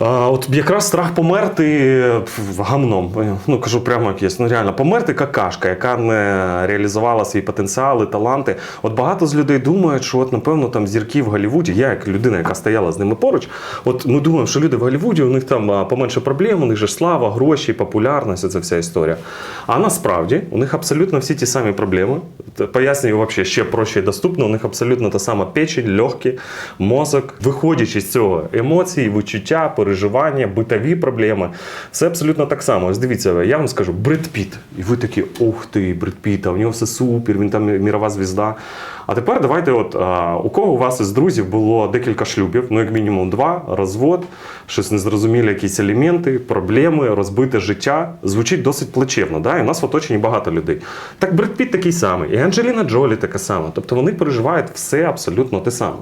А, от якраз страх померти гамном. Ну кажу прямо як є. Ну реально, померти какашка, яка не реалізувала свій потенціал і таланти. От багато з людей думають, що от напевно там зірки в Голлівуді, я як людина, яка стояла з ними поруч. От ми думаємо, що люди в Голлівуді, у них там поменше проблем, у них же слава, гроші, популярність, це вся історія. А насправді у них абсолютно всі ті самі проблеми. Пояснюю вообще ще проще і доступно. У них абсолютно та сама печень, легкі, мозок. Виходячи з цього, емоції, відчуття, переживання, битові проблеми. Все абсолютно так само. Ось дивіться, я вам скажу, Бред Піт. І ви такі, ух ти, Бред Піт, а у нього все супер, він там мірова звізда. А тепер давайте, от а, у кого у вас із друзів було декілька шлюбів, ну як мінімум два, розвод, щось незрозумілі, якісь елементи, проблеми, розбите життя. Звучить досить плачевно. Да? І у нас в оточенні багато людей. Так Бред Піт такий самий, і Анджеліна Джолі така сама. Тобто вони переживають все абсолютно те саме.